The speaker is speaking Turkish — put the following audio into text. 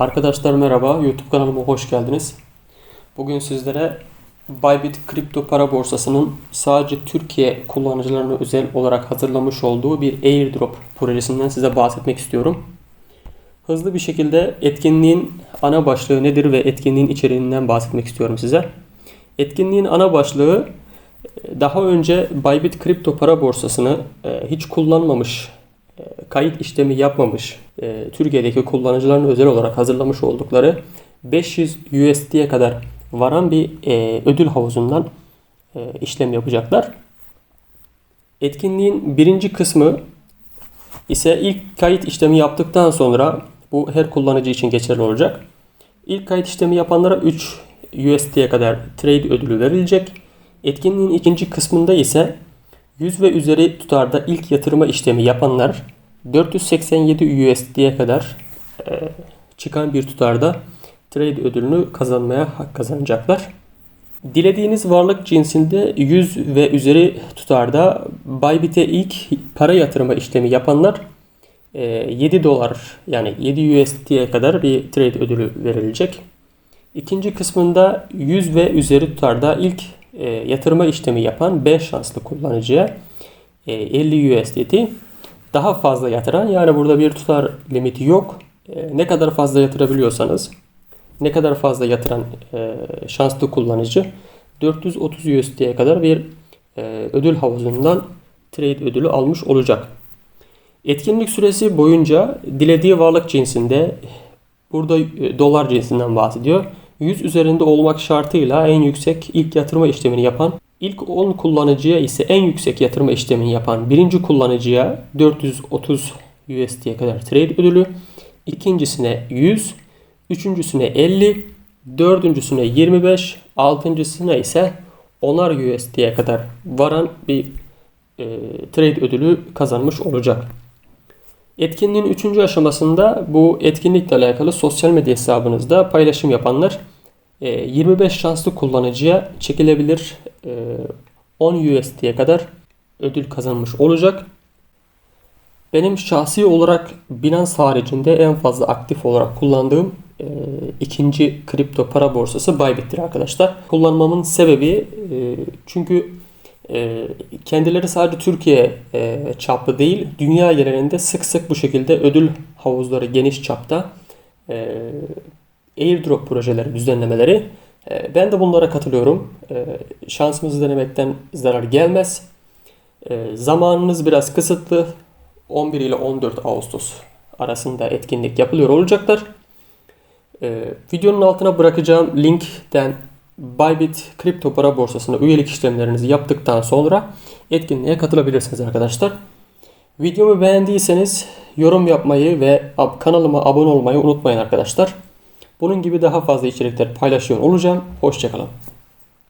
Arkadaşlar merhaba, YouTube kanalıma hoş geldiniz. Bugün sizlere Bybit kripto para borsasının sadece Türkiye kullanıcılarına özel olarak hazırlamış olduğu bir airdrop projesinden size bahsetmek istiyorum. Hızlı bir şekilde etkinliğin ana başlığı nedir ve etkinliğin içeriğinden bahsetmek istiyorum size. Etkinliğin ana başlığı daha önce Bybit kripto para borsasını e, hiç kullanmamış e, kayıt işlemi yapmamış e, Türkiye'deki kullanıcıların özel olarak hazırlamış oldukları 500 USD'ye kadar varan bir e, ödül havuzundan e, işlem yapacaklar. Etkinliğin birinci kısmı ise ilk kayıt işlemi yaptıktan sonra bu her kullanıcı için geçerli olacak. İlk kayıt işlemi yapanlara 3 USD'ye kadar trade ödülü verilecek. Etkinliğin ikinci kısmında ise 100 ve üzeri tutarda ilk yatırma işlemi yapanlar 487 USD'ye kadar e, çıkan bir tutarda trade ödülünü kazanmaya hak kazanacaklar. Dilediğiniz varlık cinsinde 100 ve üzeri tutarda Bybit'e ilk para yatırma işlemi yapanlar 7 e, dolar yani 7 USD'ye kadar bir trade ödülü verilecek. İkinci kısmında 100 ve üzeri tutarda ilk e, yatırma işlemi yapan 5 şanslı kullanıcıya 50 USDT daha fazla yatıran yani burada bir tutar limiti yok. E, ne kadar fazla yatırabiliyorsanız ne kadar fazla yatıran e, şanslı kullanıcı 430 USD'ye kadar bir e, ödül havuzundan trade ödülü almış olacak. Etkinlik süresi boyunca dilediği varlık cinsinde burada dolar cinsinden bahsediyor. 100 üzerinde olmak şartıyla en yüksek ilk yatırma işlemini yapan İlk 10 kullanıcıya ise en yüksek yatırma işlemini yapan birinci kullanıcıya 430 USD'ye kadar trade ödülü, ikincisine 100, üçüncüsüne 50, dördüncüsüne 25, altıncısına ise 10'ar USD'ye kadar varan bir e, trade ödülü kazanmış olacak. Etkinliğin 3. aşamasında bu etkinlikle alakalı sosyal medya hesabınızda paylaşım yapanlar 25 ee, şanslı kullanıcıya çekilebilir 10 e, USD'ye kadar ödül kazanmış olacak. Benim şahsi olarak Binance haricinde en fazla aktif olarak kullandığım e, ikinci kripto para borsası Bybit'tir arkadaşlar. Kullanmamın sebebi e, çünkü kendileri sadece Türkiye çaplı değil, dünya genelinde sık sık bu şekilde ödül havuzları geniş çapta airdrop projeleri, düzenlemeleri. E, ben de bunlara katılıyorum. E, şansımızı denemekten zarar gelmez. E, zamanınız biraz kısıtlı. 11 ile 14 Ağustos arasında etkinlik yapılıyor olacaklar. Videonun altına bırakacağım linkten Bybit kripto para borsasına üyelik işlemlerinizi yaptıktan sonra etkinliğe katılabilirsiniz arkadaşlar. Videomu beğendiyseniz yorum yapmayı ve kanalıma abone olmayı unutmayın arkadaşlar. Bunun gibi daha fazla içerikler paylaşıyor olacağım. Hoşçakalın.